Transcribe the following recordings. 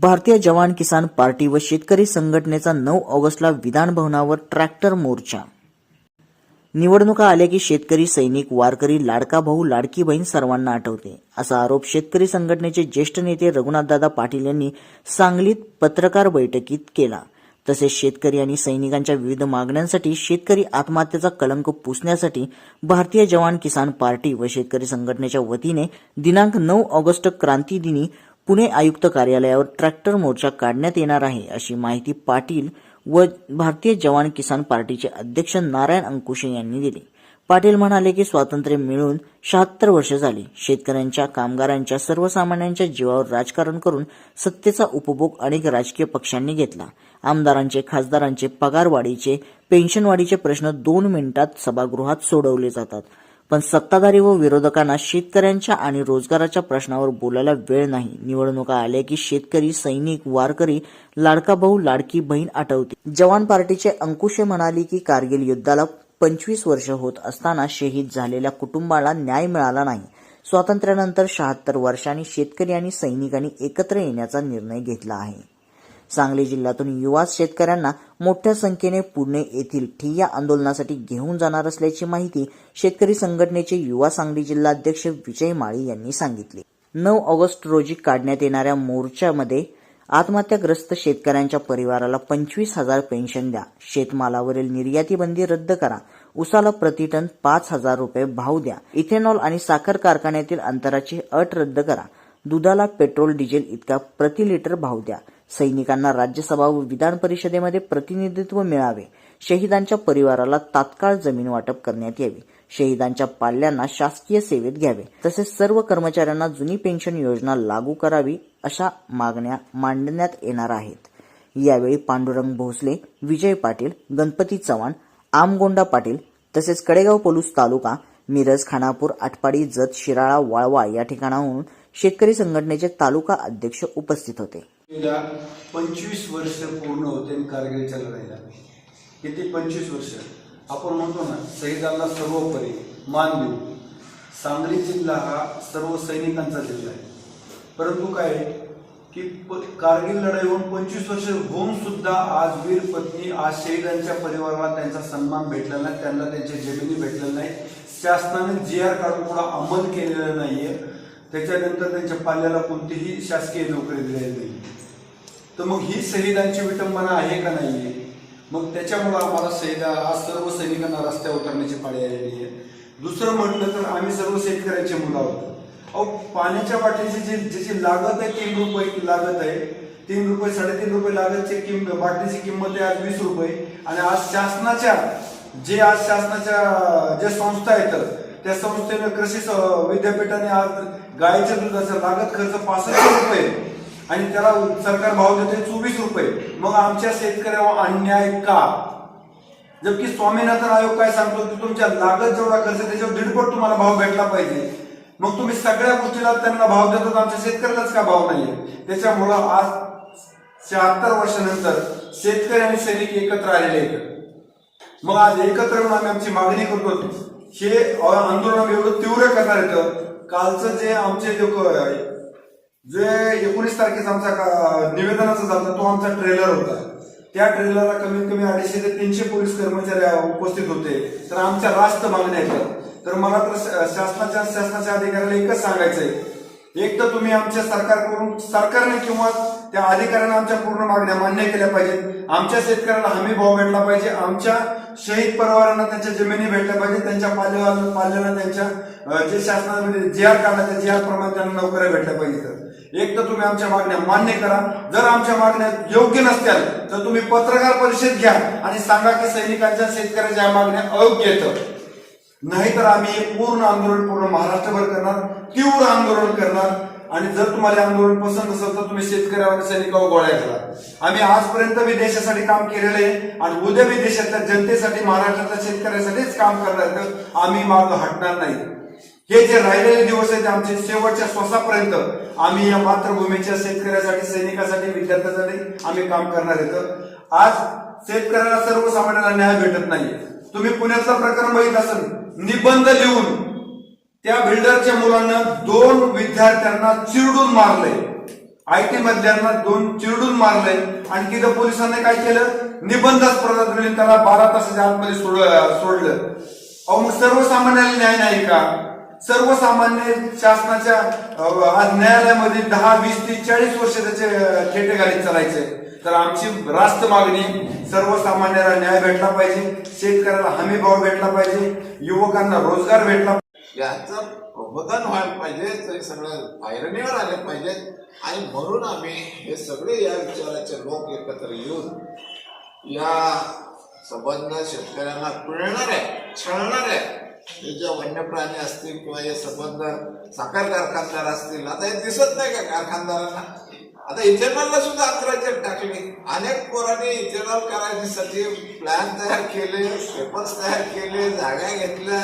भारतीय जवान किसान पार्टी व शेतकरी संघटनेचा नऊ ऑगस्टला विधान भवनावर ट्रॅक्टर मोर्चा. निवडणुका आल्या की शेतकरी सैनिक वारकरी लाडका भाऊ लाडकी बहीण सर्वांना आठवते असा आरोप शेतकरी संघटनेचे ज्येष्ठ नेते रघुनाथदादा पाटील यांनी सांगलीत पत्रकार बैठकीत केला. तसेच शेतकरी आणि सैनिकांच्या विविध मागण्यांसाठी शेतकरी आत्महत्येचा कलंक पुसण्यासाठी भारतीय जवान किसान पार्टी व शेतकरी संघटनेच्या वतीने दिनांक नऊ ऑगस्ट क्रांती दिनी पुणे आयुक्त कार्यालयावर ट्रॅक्टर मोर्चा काढण्यात येणार आहे अशी माहिती पाटील व भारतीय जवान किसान पार्टीचे अध्यक्ष नारायण अंकुशे यांनी दिली. पाटील म्हणाले की स्वातंत्र्य मिळून शहात्तर वर्ष झाली. शेतकऱ्यांच्या कामगारांच्या सर्वसामान्यांच्या जीवावर राजकारण करून सत्तेचा उपभोग अनेक राजकीय पक्षांनी घेतला. आमदारांचे खासदारांचे पगारवाढीचे पेन्शनवाढीचे प्रश्न दोन मिनिटात सभागृहात सोडवले जातात. पण सत्ताधारी व विरोधकांना शेतकऱ्यांच्या आणि रोजगाराच्या प्रश्नावर बोलायला वेळ नाही. निवडणुका आल्या की शेतकरी सैनिक वारकरी लाडका भाऊ लाडकी बहीण आठवते जवान पार्टीचे अंकुशे म्हणाले की कारगिल युद्धाला पंचवीस वर्ष होत असताना शहीद झालेल्या कुटुंबाला न्याय मिळाला नाही. स्वातंत्र्यानंतर शहात्तर वर्षांनी शेतकरी आणि सैनिकांनी एकत्र येण्याचा निर्णय घेतला आहे. सांगली जिल्ह्यातून युवा शेतकऱ्यांना मोठ्या संख्येने पुणे येथील ठिय्या आंदोलनासाठी घेऊन जाणार असल्याची माहिती शेतकरी संघटनेचे युवा सांगली जिल्हाध्यक्ष विजय माळी यांनी सांगितली. नऊ ऑगस्ट रोजी काढण्यात येणाऱ्या मोर्चामध्ये आत्महत्याग्रस्त शेतकऱ्यांच्या परिवाराला पंचवीस हजार पेन्शन द्या. शेतमालावरील निर्यातीबंदी रद्द करा. उसाला प्रतिटन पाच हजार रुपये भाव द्या. इथेनॉल आणि साखर कारखान्यातील अंतराची अट रद्द करा. दुधाला पेट्रोल डिझेल इतका प्रति लिटर भाव द्या. सैनिकांना राज्यसभा व विधान परिषदेमध्ये प्रतिनिधित्व मिळावे. शहीदांच्या परिवाराला तात्काळ जमीन वाटप करण्यात यावी. शहीदांच्या पाल्यांना शासकीय सेवेत घ्यावे. तसेच सर्व कर्मचाऱ्यांना जुनी पेन्शन योजना लागू करावी अशा मागण्या मांडण्यात येणार आहेत. यावेळी पांडुरंग भोसले विजय पाटील गणपती चव्हाण आमगोंडा पाटील तसेच कडेगाव पोलूस तालुका मिरज खानापूर आटपाडी जत शिराळा वाळवा या ठिकाणाहून शेतकरी संघटनेचे तालुका अध्यक्ष उपस्थित होते. पंचवीस वर्ष पूर्ण होते आणि कारगिलच्या लढाईला किती? पंचवीस वर्ष. आपण म्हणतो ना शहीदांना सर्वोपरी मान देऊ सांगली जिल्हा हा सर्व सैनिकांचा जिल्हा आहे. परंतु काय की प- कारगिल लढाई होऊन पंचवीस वर्ष होऊन सुद्धा आज वीर पत्नी आज शहीदांच्या परिवाराला त्यांचा सन्मान भेटला नाही त्यांना त्यांच्या जमिनी भेटलेल्या नाही. शासनाने जी आर काढून पुढा अंमल केलेला नाहीये. त्याच्यानंतर त्यांच्या पाल्याला कोणतीही शासकीय नोकरी दिलेली नाही. तर मग ही शहीदांची विटंबना आहे का नाहीये? मग त्याच्यामुळं आम्हाला सैदा आज सर्व सैनिकांना रस्त्यावर उतरण्याची पाळी आलेली आहे. दुसरं म्हटलं तर आम्ही सर्व शेतकऱ्यांचे मुलं आहोत. अहो पाण्याच्या बाटलीची जी ज्याची लागत आहे तीन रुपये लागत आहे तीन रुपये साडेतीन रुपये लागतची किंम बाटलीची किंमत आहे आज वीस रुपये. आणि आज शासनाच्या जे आज शासनाच्या ज्या संस्था आहेत त्या संस्थेनं कृषी विद्यापीठाने आज गायीच्या दुधाचा लागत खर्च पासष्ट रुपये आणि त्याला सरकार भाव देते चोवीस रुपये. मग आमच्या शेतकऱ्यावर अन्याय का? जबकि स्वामीनाथन आयोग काय सांगतो की तुमच्या लागत जेवढा खर्च त्याच्यावर दीडपट तुम्हाला भाव भेटला पाहिजे. मग तुम्ही सगळ्या गोष्टीला त्यांना भाव देतात आमच्या शेतकऱ्यालाच का भाव नाहीये? त्याच्यामुळं आज शहात्तर वर्षानंतर शेतकरी आणि सैनिक एकत्र आलेले आहेत. मग आज एकत्र येऊन आम्ही आमची मागणी करतो हे आंदोलन एवढं तीव्र करणार येतं कालचं जे आमचे लोक जे एकोणीस तारखेचा आमचा निवेदनाचा झाला तो आमचा ट्रेलर होता. त्या ट्रेलरला कमीत कमी अडीचशे ते तीनशे पोलीस कर्मचारी उपस्थित होते. तर आमच्या रास्त मागण्या आहेत. तर मला तर शासनाच्या शासनाच्या अधिकाऱ्याला एकच सांगायचंय एक तर तुम्ही आमच्या सरकारकडून सरकारने किंवा त्या अधिकाऱ्यांना आमच्या पूर्ण मागण्या मान्य केल्या पाहिजेत. आमच्या शेतकऱ्याला हमी भाव भेटला पाहिजे. आमच्या शहीद परिवारांना त्यांच्या जमिनी भेटल्या पाहिजे त्यांच्या पाल्याला पाल्याला त्यांच्या जे शासनामध्ये जे आर काढला त्या जे आर प्रमाणे त्यांना नोकऱ्या भेटल्या पाहिजेत. एक तर तुम्ही आमच्या मागण्या मान्य करा. जर आमच्या मागण्या योग्य नसत्याल तर तुम्ही पत्रकार परिषद घ्या आणि सांगा की सैनिकांच्या शेतकऱ्याच्या मागण्या अयोग्य आहेत. नाहीतर आम्ही पूर्ण आंदोलन पूर्ण महाराष्ट्रभर करणार तीव्र आंदोलन करणार. आणि जर तुम्हाला आंदोलन पसंत असेल तर तुम्ही शेतकऱ्यावर सैनिकावर गोळ्या करा आम्ही आजपर्यंत मी देशासाठी काम केलेलं आहे आणि उद्या मी देशातल्या जनतेसाठी महाराष्ट्रातल्या शेतकऱ्यासाठीच काम करणार तर आम्ही मार्ग हटणार नाही. हे जे राहिलेले दिवस आहेत आमचे शेवटच्या श्वासापर्यंत आम्ही या मातृभूमीच्या शेतकऱ्यासाठी सैनिकासाठी विद्यार्थ्यांसाठी आम्ही काम करणार आहेत. आज शेतकऱ्याला सर्वसामान्यांना न्याय भेटत नाही तुम्ही पुण्यातलं प्रकरण बघित असेल निबंध लिहून त्या बिल्डरच्या मुलांना दोन विद्यार्थ्यांना चिरडून मारले आय टी मधल्यांना दोन चिरडून मारले आणखी तिथं पोलिसांनी काय केलं? निबंधात प्रदान केले. त्याला बारा तासाच्या आतमध्ये सोड सोडलं. अहो मग सर्वसामान्याला न्याय नाही का? सर्वसामान्य शासनाच्या न्यायालयामध्ये दहा वीस ते चाळीस वर्ष त्याचे खेटे घालीत चालायचे. तर आमची रास्त मागणी सर्वसामान्याला न्याय भेटला पाहिजे शेतकऱ्याला हमी भाव भेटला पाहिजे युवकांना रोजगार भेटला याचं प्रबोधन व्हायला पाहिजे तरी सगळं पायरणीवर आले पाहिजेत आणि म्हणून आम्ही हे सगळे या विचाराचे लोक एकत्र येऊन या संबंध शेतकऱ्यांना पिळणार आहे छळणार आहे. हे जे वन्य प्राणी असतील किंवा हे संबंध साखर कारखानदार असतील आता हे दिसत नाही का कारखानदारांना? आता इथेनॉलला सुद्धा अंतराज्यात टाकली अनेक पोरांनी इथेनॉल करायसाठी प्लॅन तयार केले पेपर्स तयार केले जागा घेतल्या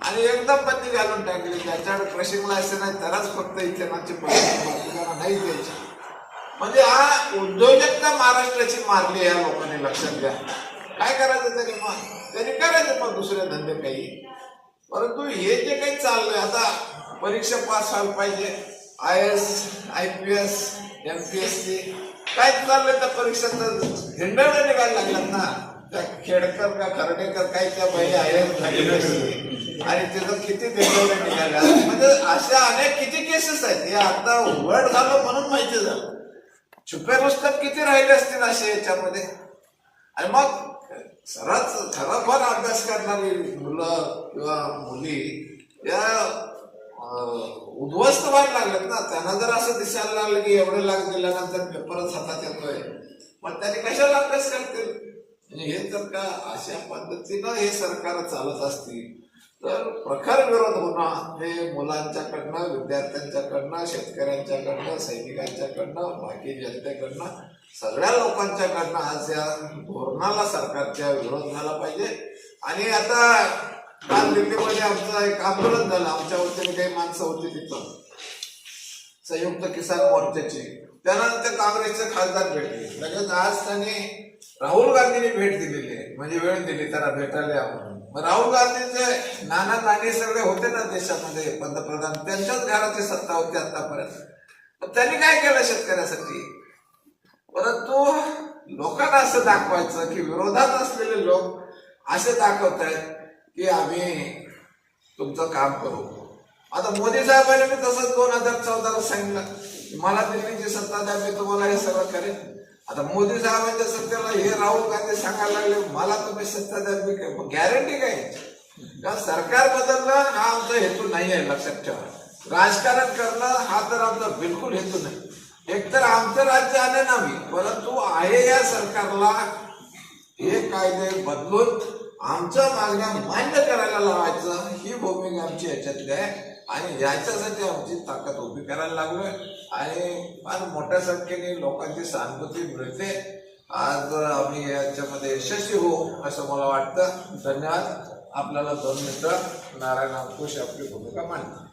आणि एकदम बंदी घालून टाकली. त्याच्यावर क्रशिंग लायसन आहे त्यालाच फक्त इथेनॉलची पैसे नाही द्यायची. म्हणजे हा उद्योजकता महाराष्ट्राची मारली या लोकांनी लक्षात घ्या. काय करायचं तरी मग? त्यांनी करायचं मग दुसरे धंदे काही. परंतु हे जे काही चाललंय आता परीक्षा पास व्हायला पाहिजे. I S I P S M P S C काय चाललंय त्या परीक्षा तर हिंडवणे निघायला लागल्यात ना. त्या खेडकर का खर्डेकर काही त्या बाई आय असते. आणि तिथं किती हिंडवणे निघाल्या म्हणजे अशा अनेक किती केसेस आहेत. हे आता वर्ड झालं म्हणून माहिती झालं. छुप्या पुस्तक किती राहिले असतील असे याच्यामध्ये? आणि मग सर्वात खराफार अभ्यास करणारी मुलं किंवा मुली या उद्ध्वस्त व्हायला लागलेत ना. त्यांना जर असं दिसायला लागलं की एवढं लाख दिल्यानंतर पेपरच हातात येतोय. मग त्यांनी कशाला अभ्यास करतील? म्हणजे हे जर का अशा पद्धतीनं हे सरकार चालत असतील? तर प्रखर विरोध होणं हे मुलांच्याकडनं विद्यार्थ्यांच्याकडनं शेतकऱ्यांच्याकडनं सैनिकांच्याकडनं बाकी जनतेकडनं सगळ्या लोकांच्याकडनं आज या धोरणाला सरकारच्या विरोध झाला पाहिजे. आणि आता काल दिल्लीमध्ये आमचं एक आंदोलन झालं. आमच्या वतीने काही माणसं होती तिथं. संयुक्त किसान मोर्चाची. त्यानंतर काँग्रेसचे खासदार भेटले. लगेच आज त्यांनी राहुल गांधींनी भेट दिलेली आहे. म्हणजे वेळ दिली त्यांना भेटायला मग राहुल गांधीचे नाना नानी सगळे होते ना देशामध्ये पंतप्रधान. त्यांच्याच घराची सत्ता होती आतापर्यंत. मग त्यांनी काय केलं शेतकऱ्यासाठी? परंतु लोकांना असं दाखवायचं की विरोधात असलेले लोक असे दाखवत आहेत की आम्ही तुमचं काम करू. आता मोदी साहेबांनी मी तसंच दोन हजार चौदाला सांगितलं. मला दिल्लीची सत्ता द्या मी तुम्हाला हे सगळं करेन. आता मोदी साहेबांच्या सत्तेला हे राहुल गांधी सांगायला लागले मला तुम्ही सत्ता द्या मी काय गॅरंटी काय? का सरकार बदलणं हा आमचा हेतू नाही आहे लक्षात ठेवा. राजकारण करणं हा तर आमचा बिलकुल हेतू नाही. एकतर आमचं राज्य आले नाही परंतु आहे या सरकारला हे कायदे बदलून आमच्या मागण्या मान्य करायला लावायचं. ही भूमिका आमची याच्यातली आहे आणि याच्यासाठी आमची ताकद उभी करायला लागलोय. आणि फार मोठ्या संख्येने लोकांची सहानुभूती मिळते. आज आम्ही याच्यामध्ये यशस्वी होऊ असं मला वाटतं. धन्यवाद. आपल्याला दोन मिनिटं नारायण अंकुश आपली भूमिका मांडतात